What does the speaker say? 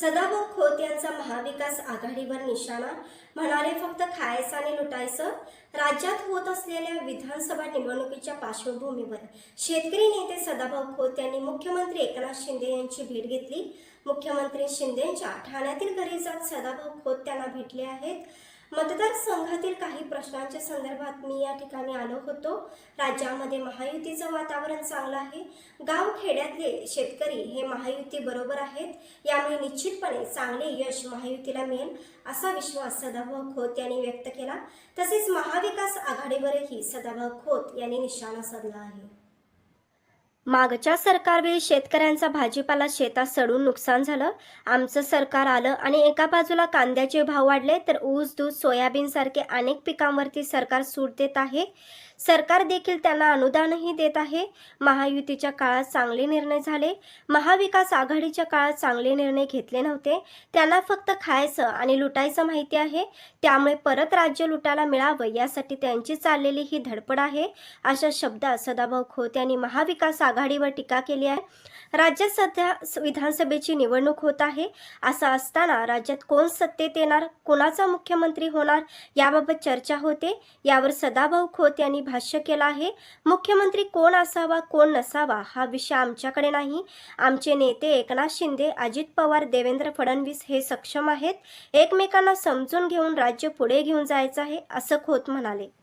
सदाभाऊ खोत यांचा महाविकास आघाडीवर निशाणा म्हणाले फक्त खायचं आणि लुटायचं? राज्यात होत असलेल्या विधानसभा निवडणुकीच्या पार्श्वभूमीवर शेतकरी नेते सदाभाऊ खोत यांनी मुख्यमंत्री एकनाथ शिंदे यांची भेट घेतली. मुख्यमंत्री शिंदेच्या ठाण्यातील घरी जात सदाभाऊ खोत त्यांना भेटले आहेत. मतदारसंघातील काही प्रश्नांच्या संदर्भात मी या ठिकाणी आलो होतो. राज्यामध्ये महायुतीचं वातावरण चांगलं आहे. गाव खेड्यातले शेतकरी हे महायुती बरोबर आहेत. यामुळे निश्चितपणे चांगले यश महायुतीला मिळेल असा विश्वास सदाभाऊ खोत यांनी व्यक्त केला. तसेच महाविकास आघाडीवरही सदाभाऊ खोत यांनी निशाणा साधला आहे. मागच्या सरकारवेळी शेतकऱ्यांचा भाजीपाला शेतात सडून नुकसान झालं. आमचं सरकार आलं आणि एका बाजूला कांद्याचे भाव वाढले तर ऊस दूध सोयाबीन सारखे अनेक पिकांवरती सरकार सूट देत आहे. सरकार देखील त्यांना अनुदानही देत आहे. महायुतीच्या काळात चांगले निर्णय झाले. महाविकास आघाडीच्या काळात चांगले निर्णय घेतले नव्हते. त्यांना फक्त खायचं आणि लुटायचं माहिती आहे. त्यामुळे परत राज्य लुटायला मिळावं यासाठी त्यांची चाललेली ही धडपड आहे अशा शब्दात सदाभाऊ खोत यांनी महाविकास आघाडीवर टीका केली आहे. राज्यात सध्या स- विधानसभेची निवडणूक होत आहे. असं असताना राज्यात कोण सत्तेत येणार कोणाचा मुख्यमंत्री होणार याबाबत चर्चा होते. यावर सदाभाऊ खोत यांनी भाष्य केलं आहे. मुख्यमंत्री कोण असावा कोण नसावा हा विषय आमच्याकडे नाही. आमचे नेते एकनाथ शिंदे अजित पवार देवेंद्र फडणवीस हे सक्षम आहेत. एकमेकांना समजून घेऊन राज्य पुढे घेऊन जायचं आहे असं खोत म्हणाले.